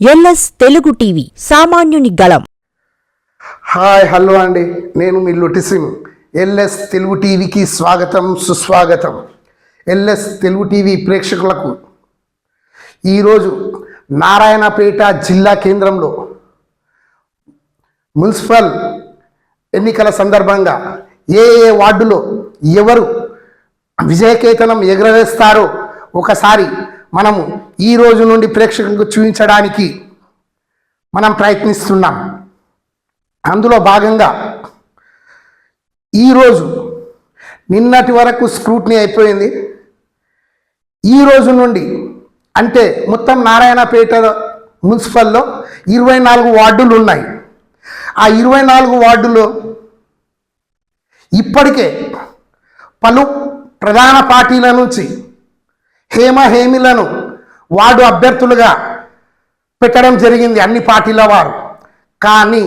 LS Telugu TV సామాన్యుని గళం. Hi hello అండి. నేను మీ లుటి సింగ్. ఎల్ఎస్ తెలుగు టీవీకి స్వాగతం సుస్వాగతం. ఎల్ఎస్ తెలుగు టీవీ ప్రేక్షకులకు. ఈరోజు నారాయణపేట జిల్లా కేంద్రంలో మున్సిపల్ ఎన్నికల సందర్భంగా ఏ ఏ వార్డులో ఎవరు విజయకేతనం ఎగరవేస్తారో ఒకసారి మనము ఈ రోజు నుండి ప్రేక్షకులకు చూపించడానికి మనం ప్రయత్నిస్తున్నాం. అందులో భాగంగా ఈరోజు నిన్నటి వరకు స్క్రూట్నీ అయిపోయింది. ఈ రోజు నుండి అంటే మొత్తం నారాయణపేట మున్సిపల్లో ఇరవై నాలుగు వార్డులు ఉన్నాయి. ఆ ఇరవై నాలుగు వార్డులో ఇప్పటికే పలు ప్రధాన పార్టీల నుంచి హేమహేమిలను వార్డు అభ్యర్థులుగా పెట్టడం జరిగింది అన్ని పార్టీల వారు. కానీ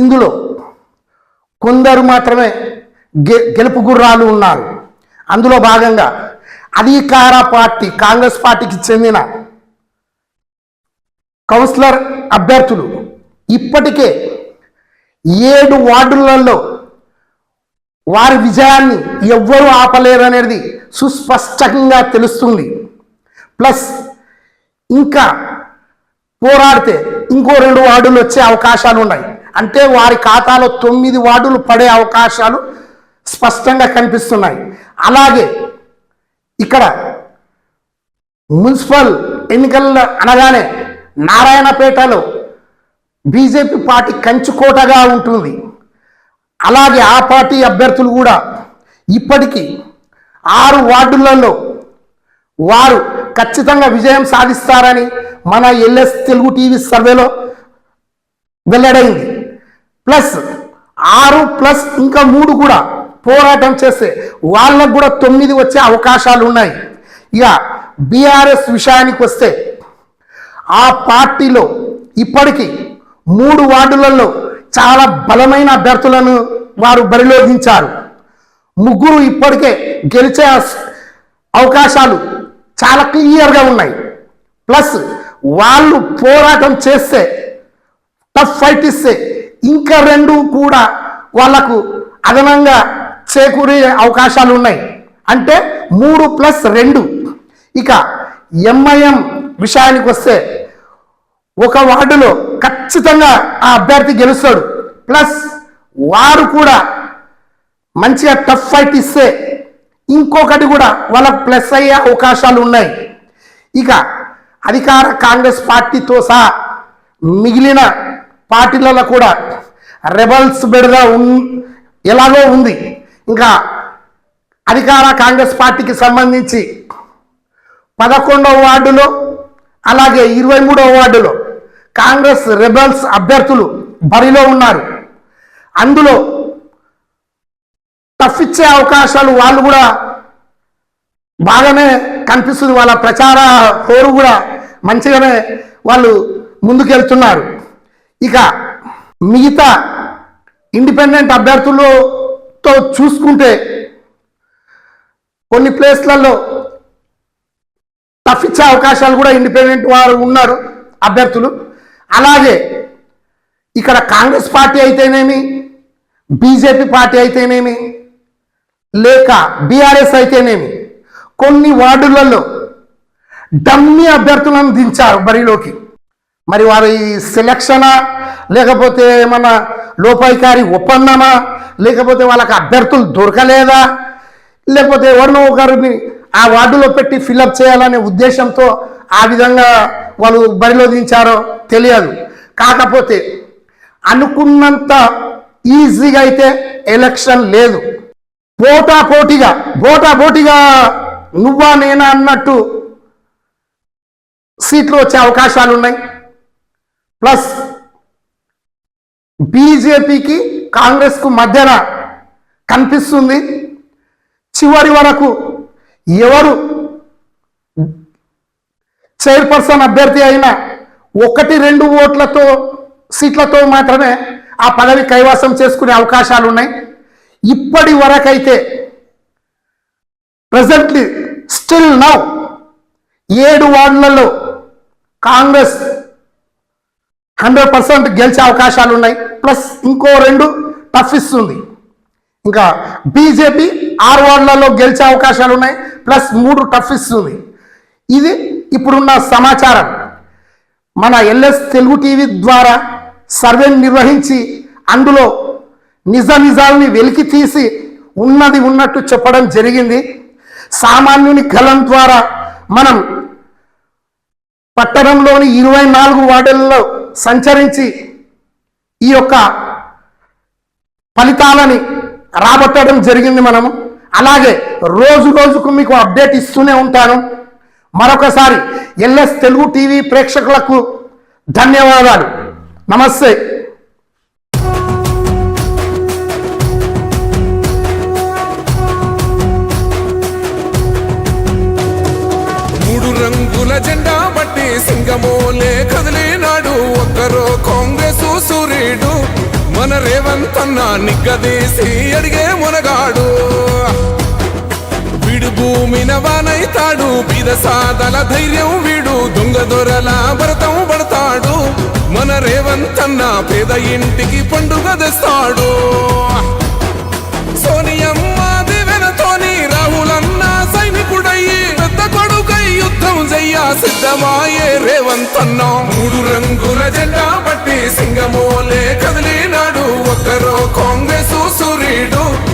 ఇందులో కొందరు మాత్రమే గె గెలుపు గుర్రాలు ఉన్నారు. అందులో భాగంగా అధికార పార్టీ కాంగ్రెస్ పార్టీకి చెందిన కౌన్సిలర్ అభ్యర్థులు ఇప్పటికే ఏడు వార్డులలో వారి విజయాన్ని ఎవ్వరూ ఆపలేరు అనేది సుస్పష్టంగా తెలుస్తుంది. ప్లస్ ఇంకా పోరాడితే ఇంకో రెండు వార్డులు వచ్చే అవకాశాలు ఉన్నాయి. అంటే వారి ఖాతాలో తొమ్మిది వార్డులు పడే అవకాశాలు స్పష్టంగా కనిపిస్తున్నాయి. అలాగే ఇక్కడ మున్సిపల్ ఎన్నికల అనగానే నారాయణపేటలో బీజేపీ పార్టీ కంచుకోటగా ఉంటుంది. అలాగే ఆ పార్టీ అభ్యర్థులు కూడా ఇప్పటికీ ఆరు వార్డులలో వారు ఖచ్చితంగా విజయం సాధిస్తారని మన ఎల్ఎస్ తెలుగు టీవీ సర్వేలో వెల్లడైంది. ప్లస్ ఆరు ప్లస్ ఇంకా మూడు కూడా పోరాటం చేస్తే వాళ్ళకు కూడా తొమ్మిది వచ్చే అవకాశాలు ఉన్నాయి. ఇక బీఆర్ఎస్ విషయానికి వస్తే ఆ పార్టీలో ఇప్పటికీ మూడు వార్డులలో చాలా బలమైన అభ్యర్థులను వారు బరిలో దించారు ముగ్గురు ఇప్పటికే గెలిచే అవకాశాలు చాలా క్లియర్గా ఉన్నాయి. ప్లస్ వాళ్ళు పోరాటం చేస్తే టఫ్ ఫైట్ ఇస్తే ఇంకా రెండు కూడా వాళ్ళకు అదనంగా చేకూరే అవకాశాలు ఉన్నాయి. అంటే మూడు ప్లస్ రెండు. ఇక ఎంఐఎం విషయానికి వస్తే ఒక వార్డులో ఖచ్చితంగా ఆ అభ్యర్థి గెలుస్తాడు. ప్లస్ వారు కూడా మంచిగా టఫ్ ఫైట్ ఇస్తే ఇంకొకటి కూడా వాళ్ళకు ప్లస్ అయ్యే అవకాశాలు ఉన్నాయి. ఇక అధికార కాంగ్రెస్ పార్టీతో సహా మిగిలిన పార్టీలలో కూడా రెబల్స్ బెడద ఉన్ ఎలాగో ఉంది. ఇంకా అధికార కాంగ్రెస్ పార్టీకి సంబంధించి పదకొండవ వార్డులో అలాగే ఇరవై మూడవ వార్డులో కాంగ్రెస్ రెబల్స్ అభ్యర్థులు బరిలో ఉన్నారు. అందులో తప్పిచ్చే అవకాశాలు వాళ్ళు కూడా బాగానే కనిపిస్తుంది. వాళ్ళ ప్రచార హోరు కూడా మంచిగానే వాళ్ళు ముందుకెళ్తున్నారు. ఇక మిగతా ఇండిపెండెంట్ అభ్యర్థులతో చూసుకుంటే కొన్ని ప్లేస్లలో తప్పిచ్చే అవకాశాలు కూడా ఇండిపెండెంట్ వారు ఉన్నారు అభ్యర్థులు. అలాగే ఇక్కడ కాంగ్రెస్ పార్టీ అయితేనేమి బీజేపీ పార్టీ అయితేనేమి లేక బీఆర్ఎస్ అయితేనేమి కొన్ని వార్డులలో డమ్మి అభ్యర్థులను దించారు బరిలోకి. మరి వారి సెలక్షనా లేకపోతే ఏమన్నా లోపాయికారి ఒప్పందమా లేకపోతే వాళ్ళకి అభ్యర్థులు దొరకలేదా లేకపోతే ఎవరినో ఒకరిని ఆ వార్డులో పెట్టి ఫిలప్ చేయాలనే ఉద్దేశంతో ఆ విధంగా వాళ్ళు బరిలో దించారో తెలియదు. కాకపోతే అనుకున్నంత ఈజీగా అయితే ఎలక్షన్ లేదు. పోటా పోటీగా పోటా పోటీగా నువ్వా నేనా అన్నట్టు సీట్లు వచ్చే అవకాశాలు ఉన్నాయి. ప్లస్ బీజేపీకి కాంగ్రెస్కు మధ్యన కనిపిస్తుంది. చివరి వరకు ఎవరు చైర్పర్సన్ అభ్యర్థి అయినా ఒకటి రెండు ఓట్లతో సీట్లతో మాత్రమే ఆ పదవి కైవసం చేసుకునే అవకాశాలు ఉన్నాయి ఇప్పటి వరకైతే ప్రజెంట్లీ స్టిల్ నౌ ఏడు వార్డులలో కాంగ్రెస్ హండ్రెడ్ పర్సెంట్ గెలిచే అవకాశాలు ఉన్నాయి ప్లస్ ఇంకో రెండు టఫ్ ఇస్తుంది ఇంకా బీజేపీ ఆరు వార్డులలో గెలిచే అవకాశాలు ఉన్నాయి ప్లస్ మూడు టఫ్ ఇస్తుంది ఇది ఇప్పుడున్న సమాచారం. మన ఎల్ఎస్ తెలుగు టీవీ ద్వారా సర్వేని నిర్వహించి అందులో నిజ నిజాలని వెలికి తీసి ఉన్నది ఉన్నట్టు చెప్పడం జరిగింది. సామాన్యుని గలం ద్వారా మనం పట్టణంలోని ఇరవై నాలుగు వార్డులలో సంచరించి ఈ యొక్క ఫలితాలని రాబట్టడం జరిగింది మనము. అలాగే రోజు రోజుకు మీకు అప్డేట్ ఇస్తూనే ఉంటాను. మరొకసారి ఎల్ఎస్ తెలుగు టీవీ ప్రేక్షకులకు ధన్యవాదాలు. నమస్తే. మూడు రంగుల జెండా బట్టి సింగమోలే కదిలినాడు ఒక్కరో కాంగ్రెస్ సూర్యుడు మన రేవంత్ అన్న నిగ్గదీసి అడిగే మునగాడు. వీడు భూమిన వానైతాడు. బీద సాదల ధైర్యం వీడు. దొంగ దొరల భరతం పడతాడు. మన రేవంత్ పేద ఇంటికి పండుగ తెస్తాడు. సోనియమ్మ దివెనతోని రాహులన్న సైనికుడయ్యి పెద్ద కొడుకై యుద్ధం చెయ్య సిద్ధమాయే రేవంత్ మూడు రంగుల జెండా బట్టి సింగమోలే కదిలినాడు. ఒక్కరో కాంగ్రెస్ సూర్యుడు.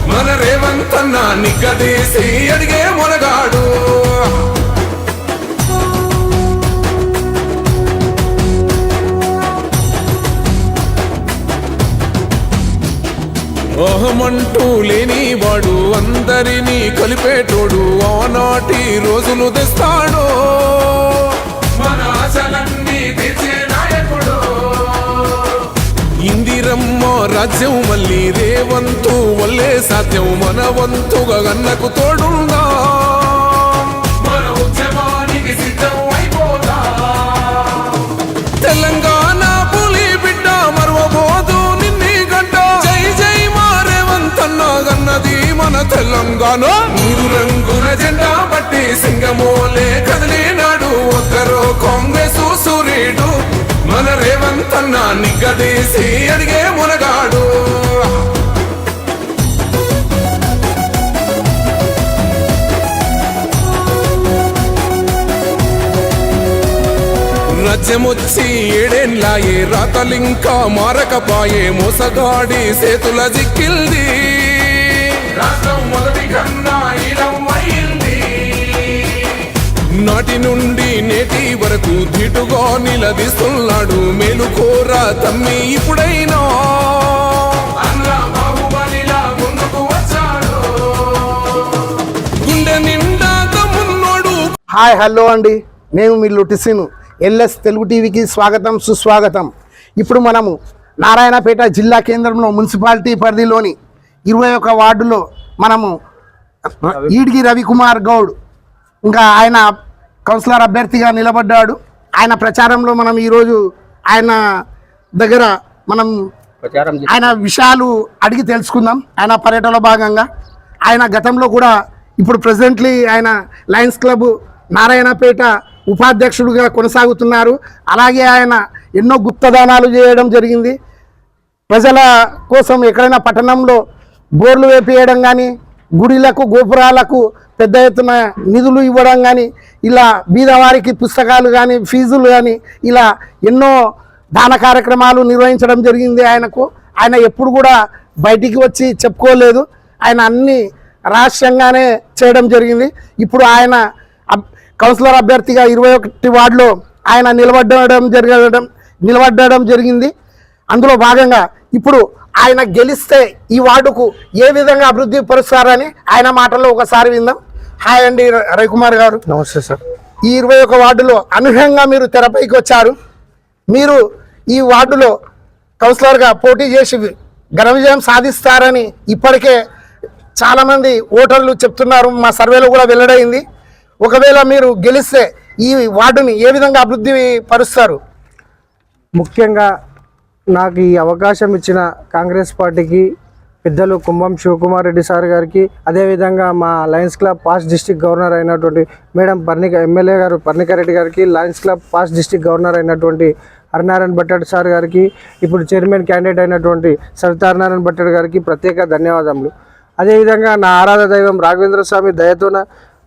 మన రేవంతన్న నిగ్గదీసి అడిగే మునగాడు. మోహమంటూ లేని వాడు అందరినీ కలిపేటోడు ఆనాటి రోజులు తెస్తాడు. మన ఆశలన్నీ తీర్చే నాయకుడు. ఇందిరమ్మ రాజ్యం మళ్ళీ రేవంతు వల్లే సాధ్యం మన వంతుగా గన్నకు తోడుందా. తెలంగాణ పులి బిడ్డ మరవబోదు నిన్ని గంట. జై జై మారేవంతన్న గన్నది మన తెలంగాణ. మూడు రంగుల జెండా బట్టి సింగమోలే కదిలినాడు ఒక్కరో కాంగ్రెస్ సూర్యుడు మన రేవంతన్న నిగ్గదీసి రాజ్యమొచ్చి ఏడేన్లాయే రాతలింకా మారకపాయే మోసగాడి సేతుల జిక్కిల్ది. రాష్ట్రం మొదటి కన్నా ఈలం అయింది నాటి నుండి నేటి వరకు ధీటుగా నిలదీస్తున్నాడు మేలుకోరా తమ్మి ఇప్పుడైనా. హాయ్ హలో అండి. నేను మీ లుటిసిను. ఎల్ఎస్ తెలుగు టీవీకి స్వాగతం సుస్వాగతం. ఇప్పుడు మనము నారాయణపేట జిల్లా కేంద్రంలో మున్సిపాలిటీ పరిధిలోని ఇరవై ఒక వార్డులో మనము ఈడిగి రవికుమార్ గౌడ్ ఇంకా ఆయన కౌన్సిలర్ అభ్యర్థిగా నిలబడ్డాడు. ఆయన ప్రచారంలో మనం ఈరోజు ఆయన దగ్గర మనం ఆయన విషయాలు అడిగి తెలుసుకుందాం. ఆయన పర్యటనలో భాగంగా ఆయన గతంలో కూడా ఇప్పుడు ప్రెసెంట్లీ ఆయన లయన్స్ క్లబ్ నారాయణపేట ఉపాధ్యక్షుడిగా కొనసాగుతున్నారు. అలాగే ఆయన ఎన్నో గుప్తదానాలు చేయడం జరిగింది. ప్రజల కోసం ఎక్కడైనా పట్టణంలో బోర్లు వేపేయడం కానీ గుడిలకు గోపురాలకు పెద్ద ఎత్తున నిధులు ఇవ్వడం కానీ ఇలా బీదవారికి పుస్తకాలు కానీ ఫీజులు కానీ ఇలా ఎన్నో దాన కార్యక్రమాలు నిర్వహించడం జరిగింది ఆయనకు. ఆయన ఎప్పుడు కూడా బయటికి వచ్చి చెప్పుకోలేదు. ఆయన అన్ని రహస్యంగానే చేయడం జరిగింది. ఇప్పుడు ఆయన కౌన్సిలర్ అభ్యర్థిగా ఇరవై ఒకటి వార్డులో ఆయన నిలబడడం జరగడం నిలబడడం జరిగింది. అందులో భాగంగా ఇప్పుడు ఆయన గెలిస్తే ఈ వార్డుకు ఏ విధంగా అభివృద్ధి పరుస్తారని ఆయన మాటల్లో ఒకసారి విందాం. హాయ్ అండి రవికుమార్ గారు. నమస్తే సార్. ఈ ఇరవై ఒక వార్డులో అనూహ్యంగా మీరు తెరపైకి వచ్చారు. మీరు ఈ వార్డులో కౌన్సిలర్గా పోటీ చేసి ఘన విజయం సాధిస్తారని ఇప్పటికే చాలామంది ఓటర్లు చెప్తున్నారు. మా సర్వేలో కూడా వెల్లడైంది. ఒకవేళ మీరు గెలిస్తే ఈ వార్డుని ఏ విధంగా అభివృద్ధి పరుస్తారు? ముఖ్యంగా నాకు ఈ అవకాశం ఇచ్చిన కాంగ్రెస్ పార్టీకి పెద్దలు కుంభం శివకుమార్ రెడ్డి సార్ గారికి అదేవిధంగా మా lions club past district governor అయినటువంటి మేడం పర్ణిక ఎమ్మెల్యే గారు పర్ణికారెడ్డి గారికి lions club past district governor అయినటువంటి హరినారాయణ భట్టడ్ సార్ గారికి ఇప్పుడు చైర్మన్ క్యాండిడేట్ అయినటువంటి సవితా హరినారాయణ భట్టడ్ గారికి ప్రత్యేక ధన్యవాదములు. అదేవిధంగా నా ఆరాధ దైవం రాఘవేంద్ర స్వామి దయతోన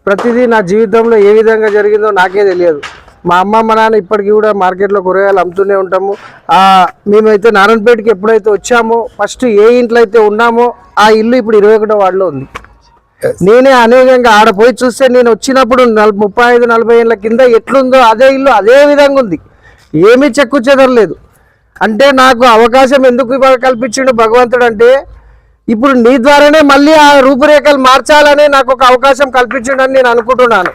ప్రతిదీ నా జీవితంలో ఏ విధంగా జరిగిందో నాకే తెలియదు. మా అమ్మ మా నాన్న ఇప్పటికీ కూడా మార్కెట్లో కూరగాయలు అమ్ముతూనే ఉంటాము. ఆ, మేమైతే నారాయణపేటకి ఎప్పుడైతే వచ్చామో ఫస్ట్ ఏ ఇంట్లో అయితే ఉన్నామో ఆ ఇల్లు ఇప్పుడు ఇరవై ఒకటో వార్డులో ఉంది. నేనే అనేకంగా ఆడ పోయి చూస్తే నేను వచ్చినప్పుడు ముప్పై ఐదు నలభై ఏళ్ళ కింద ఎట్లుందో అదే ఇల్లు అదే విధంగా ఉంది. ఏమీ చెక్కు చెదరలేదు. అంటే నాకు అవకాశం ఎందుకు కల్పించిండు భగవంతుడు అంటే ఇప్పుడు నీ ద్వారానే మళ్ళీ ఆ రూపురేఖలు మార్చాలనే నాకు ఒక అవకాశం కల్పించిండని నేను అనుకుంటున్నాను!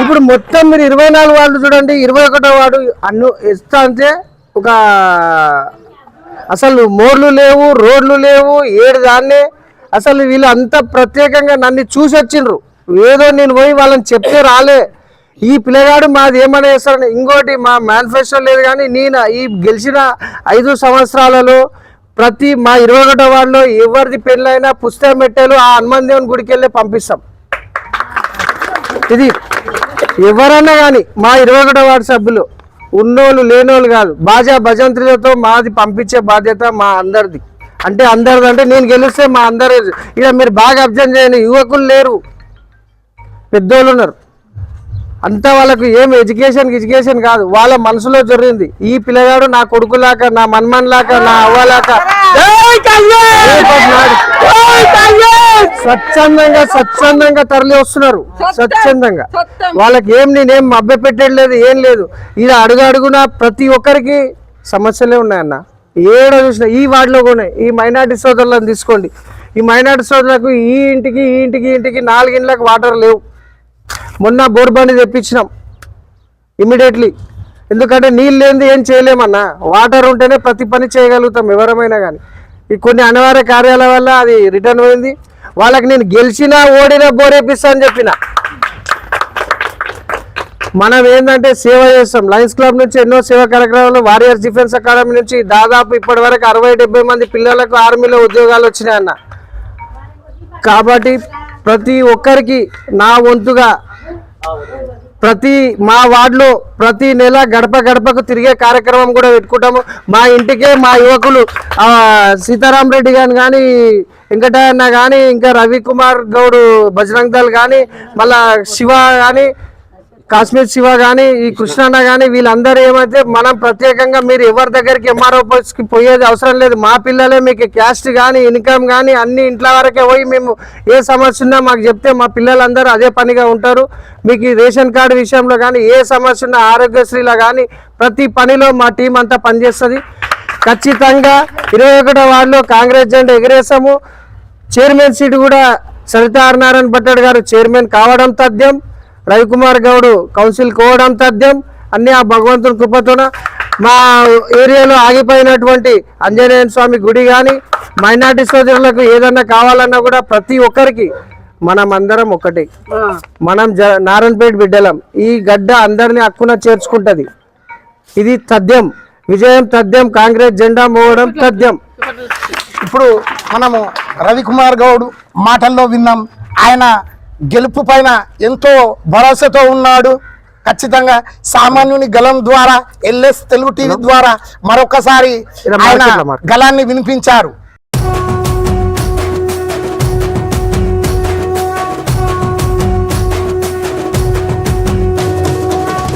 ఇప్పుడు మొత్తం మీరు ఇరవై నాలుగు వాళ్ళు చూడండి ఇరవై ఒకటో వాడు అన్ను ఇస్తా అంటే ఒక అసలు మోర్లు లేవు రోడ్లు లేవు ఏడు దాన్నే అసలు వీళ్ళు అంత ప్రత్యేకంగా నన్ను చూసి వచ్చిండ్రు ఏదో నేను పోయి వాళ్ళని చెప్తే రాలే. ఈ పిల్లగాడు మాది ఏమని చేస్తారని ఇంకోటి మా మేనిఫెస్టో లేదు కానీ నేను ఈ గెలిచిన ఐదు సంవత్సరాలలో ప్రతి మా ఇరవై ఒకటో వాళ్ళలో ఎవరిది పెళ్ళైనా పుస్తకం పెట్టాలు ఆ హనుమాన్ దేవుని గుడికి వెళ్ళి పంపిస్తాం. ఇది ఎవరన్నా కానీ మా ఇరవై ఒకటో వార్డు సభ్యులు ఉన్నోళ్ళు లేనోళ్ళు కాదు బాజా భజంత్రులతో మాది పంపించే బాధ్యత మా అందరిది. అంటే అందరిది అంటే నేను గెలిస్తే మా అందరు ఇక మీరు బాగా అబ్జర్వ్ చేయండి యువకులు లేరు పెద్దోళ్ళు ఉన్నారు. అంతా వాళ్ళకు ఏం ఎడ్యుకేషన్ ఎడ్యుకేషన్ కాదు. వాళ్ళ మనసులో జరిగింది. ఈ పిల్లగాడు నా కొడుకులాక నా మన్మన్లాక నా అవ్వలాక స్వచ్ఛందంగా స్వచ్ఛందంగా తరలి వస్తున్నారు. స్వచ్ఛందంగా. వాళ్ళకి ఏం నేనేం మభ్య పెట్టలేదు ఏం లేదు. ఇది అడుగు అడుగున ప్రతి ఒక్కరికి సమస్యలే ఉన్నాయన్న. ఏడ చూసినా ఈ వార్డులో కూడా ఈ మైనార్టీ సోదరులను తీసుకోండి. ఈ మైనార్టీ సోదరులకు ఈ ఇంటికి ఈ ఇంటికి ఇంటికి నాలుగు ఇండ్లకు వాటర్ లేవు. మొన్న బోర్ బండి తెప్పించినాం ఇమీడియట్లీ. ఎందుకంటే నీళ్ళు లేనిది ఏం చేయలేమన్నా. వాటర్ ఉంటేనే ప్రతి పని చేయగలుగుతాం ఎవరమైనా కానీ ఈ కొన్ని అనివార్య కార్యాల వల్ల అది రిటర్న్ పోయింది. వాళ్ళకి నేను గెలిచినా ఓడినా బోరేపిస్తా అని చెప్పిన. మనం ఏంటంటే సేవ చేస్తాం. లయన్స్ క్లబ్ నుంచి ఎన్నో సేవా కార్యక్రమాలు వారియర్స్ డిఫెన్స్ అకాడమీ నుంచి దాదాపు ఇప్పటి వరకు అరవై డెబ్బై మంది పిల్లలకు ఆర్మీలో ఉద్యోగాలు వచ్చినాయన్న. కాబట్టి ప్రతి ఒక్కరికి నా వంతుగా ప్రతి మా వార్డులో ప్రతి నెల గడప గడపకు తిరిగే కార్యక్రమం కూడా పెట్టుకుంటాము. మా ఇంటికే మా యువకులు సీతారాం రెడ్డి గారు కానీ వెంకటన్న కానీ ఇంకా రవికుమార్ గౌడ్ బజరంగ్ దళ్ కానీ మళ్ళా శివ కానీ కాశ్మీర్ శివ కానీ ఈ కృష్ణన్న కానీ వీళ్ళందరూ ఏమైతే మనం ప్రత్యేకంగా మీరు ఎవరి దగ్గరికి ఎంఆర్ఓకి పోయేది అవసరం లేదు. మా పిల్లలే మీకు క్యాస్ట్ కానీ ఇన్కమ్ కానీ అన్ని ఇంట్లో వరకే పోయి మేము ఏ సమస్య ఉన్నా మాకు చెప్తే మా పిల్లలందరూ అదే పనిగా ఉంటారు. మీకు రేషన్ కార్డు విషయంలో కానీ ఏ సమస్య ఉన్నా ఆరోగ్యశ్రీలో కానీ ప్రతి పనిలో మా టీం అంతా పనిచేస్తుంది. ఖచ్చితంగా ఇరవై ఒకటో వార్డులో కాంగ్రెస్ జెండా ఎగిరేసాము. చైర్మన్ సీట్ కూడా సరితార నారాయణ భట్టడ్ గారు చైర్మన్ కావడం తథ్యం. రవికుమార్ గౌడ్ కౌన్సిల్ కోవడం తథ్యం అన్ని ఆ భగవంతుని కృపతోన మా ఏరియాలో ఆగిపోయినటువంటి ఆంజనేయ స్వామి గుడి కానీ మైనార్టీ సోదరులకు ఏదన్నా కావాలన్నా కూడా ప్రతి ఒక్కరికి మనం అందరం ఒకటి మనం జ నారాయణపేట బిడ్డలం. ఈ గడ్డ అందరిని హక్కున చేర్చుకుంటది. ఇది తథ్యం. విజయం తథ్యం. కాంగ్రెస్ జెండా మోవడం తథ్యం. ఇప్పుడు మనము రవికుమార్ గౌడ్ మాటల్లో విన్నాం. ఆయన గెలుపు పైన ఎంతో భరోసాతో ఉన్నాడు. ఖచ్చితంగా సామాన్యుని గలం ద్వారా ఎల్ఎస్ తెలుగు టీవీ ద్వారా మరొకసారి ఆయన. గలాన్ని వినిపించారు.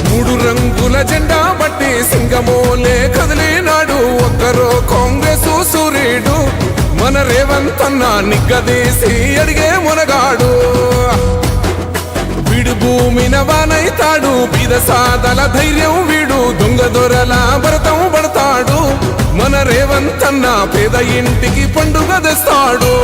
మూడు రంగుల జెండా బట్టి సింగమోలే కదిలినాడు. ఒక్కరో కాంగ్రెస్ సూర్యుడు రేవంత్ అన్న నిగ్గదీసి అడిగే మునగాడు. మినవానైతాడు భూమిన వానైతాడు. సాదల ధైర్యం వీడు. దొంగ దొరల భరతం పడతాడు. మన రేవంతన్న పేద ఇంటికి పండుగ తెస్తాడు.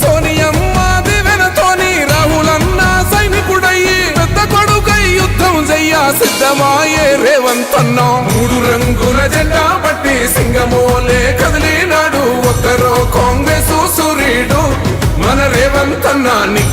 సోనియమ్మ దివెనతోని రాహులన్న సైనికుడయ్యి పెద్ద కొడుకై యుద్ధం చెయ్య సిద్ధమాయే రేవంతన్న. మూడు రంగుల జెండా పట్టి సింగమోలే కదిలినాడు. ఒక్కరో కాంగ్రెస్ సూర్యుడు మన రేవంతన్న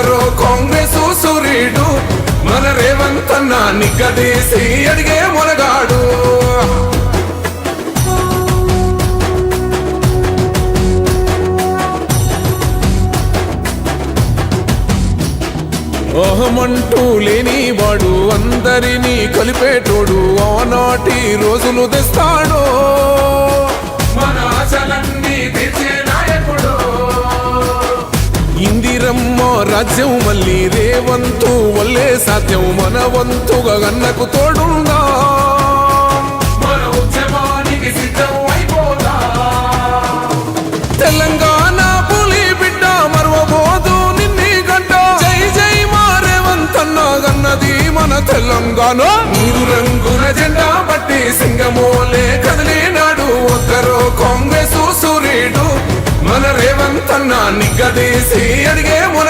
ఒక్కరో కాంగ్రెస్ సూర్యుడు మన రేవంత్ అన్న నిగ్గదీసి అడిగే మొనగాడు. అహమంటూ లేని వాడు అందరినీ కలిపేటోడు. ఆనాటి రోజులు తెస్తాడు. మన ఆశలన్నీ తీర్చే రాజ్యం మళ్ళీ రేవంతు వల్లే సాధ్యం మన వంతుగా గన్నకు తోడుందా? మన తెలంగాణ పులి బిడ్డ మరవబోదు నిన్ని గంట. జై జై మా గన్నది మన తెలంగాణ. మూడు రంగుల జెండా బట్టి సింగమోలే కదిలినాడు. ఒక్కరో కాంగ్రెస్ సూర్యుడు మన రేవంత్ అన్న నిగ్గదీసి అడిగే మునగాడు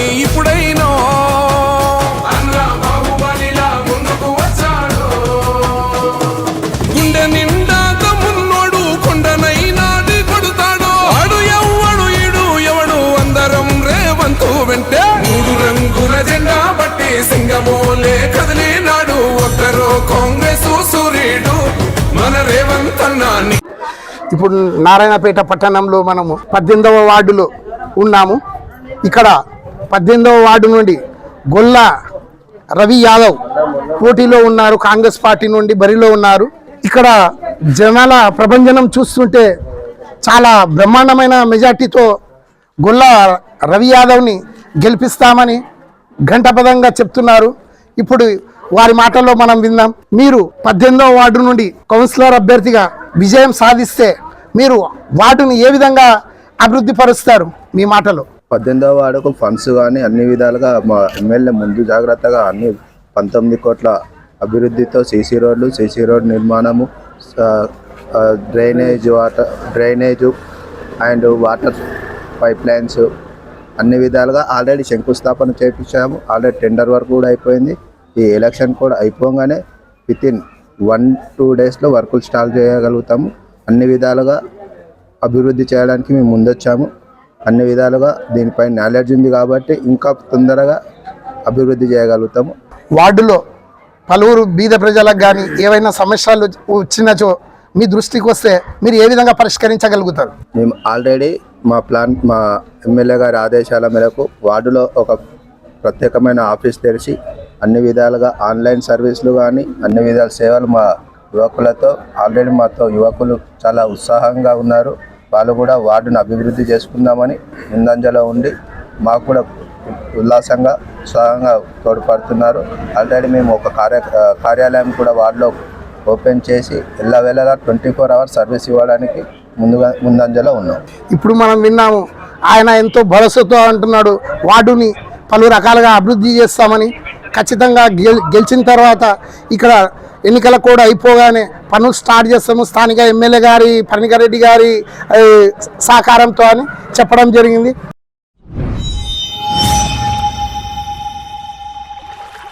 ఇప్పుడు నారాయణపేట పట్టణంలో మనము పద్దెనిమిదవ వార్డులో ఉన్నాము. ఇక్కడ పద్దెనిమిదవ వార్డు నుండి గొల్ల రవి యాదవ్ పోటీలో ఉన్నారు. కాంగ్రెస్ పార్టీ నుండి బరిలో ఉన్నారు. ఇక్కడ జనాల ప్రభంజనం చూస్తుంటే చాలా బ్రహ్మాండమైన మెజార్టీతో గొల్ల రవి యాదవ్ని గెలిపిస్తామని ఘంటపదంగా చెప్తున్నారు. ఇప్పుడు వారి మాటల్లో మనం విందాం. మీరు పద్దెనిమిదవ వార్డు నుండి కౌన్సిలర్ అభ్యర్థిగా విజయం సాధిస్తే మీరు వాటిని ఏ విధంగా అభివృద్ధి పరుస్తారు మీ మాటలో? పద్దెనిమిదవ వాడకు ఫండ్స్ కానీ అన్ని విధాలుగా మా ఎమ్మెల్యే ముందు జాగ్రత్తగా అన్ని పంతొమ్మిది కోట్ల అభివృద్ధితో సీసీ రోడ్లు సీసీ రోడ్ నిర్మాణము drainage water drainage and water pipe lines అన్ని విధాలుగా ఆల్రెడీ శంకుస్థాపన చేయించాము ఆల్రెడీ టెండర్ వర్క్ కూడా అయిపోయింది. ఈ ఎలక్షన్ కూడా అయిపోగానే విత్ ఇన్ వన్ టూ డేస్లో వర్కులు స్టార్ట్ చేయగలుగుతాము. అన్ని విధాలుగా అభివృద్ధి చేయడానికి మేము ముందొచ్చాము. అన్ని విధాలుగా దీనిపై నాలెడ్జ్ ఉంది కాబట్టి ఇంకా తొందరగా అభివృద్ధి చేయగలుగుతాము. వార్డులో పలువురు బీద ప్రజలకు కానీ ఏవైనా సమస్యలు వచ్చినచో మీ దృష్టికి వస్తే మీరు ఏ విధంగా పరిష్కరించగలుగుతారు? మేము ఆల్రెడీ మా ప్లాన్ మా ఎమ్మెల్యే గారి ఆదేశాల మేరకు వార్డులో ఒక ప్రత్యేకమైన ఆఫీస్ తెరిచి అన్ని విధాలుగా ఆన్లైన్ సర్వీసులు కానీ అన్ని విధాల సేవలు మా యువకులతో ఆల్రెడీ మాతో యువకులు చాలా ఉత్సాహంగా ఉన్నారు. వాళ్ళు కూడా వార్డును అభివృద్ధి చేసుకుందామని ముందంజలో ఉండి మాకు కూడా ఉల్లాసంగా ఉత్సాహంగా తోడ్పడుతున్నారు. ఆల్రెడీ మేము ఒక కార్య కార్యాలయం కూడా వార్డులో ఓపెన్ చేసి ఎల్లవేళలా ట్వంటీ ఫోర్ అవర్స్ సర్వీస్ ఇవ్వడానికి ముందుగా ముందంజలో ఉన్నాం. ఇప్పుడు మనం విన్నాము ఆయన ఎంతో భరోసాతో అంటున్నాడు వార్డుని పలు రకాలుగా అభివృద్ధి చేస్తామని. ఖచ్చితంగా గెలిచిన తర్వాత ఇక్కడ ఎన్నికల కూడా అయిపోగానే పనులు స్టార్ట్ చేస్తాము. స్థానిక ఎమ్మెల్యే గారి పర్ణికారెడ్డి గారి సహకారంతో అని చెప్పడం జరిగింది.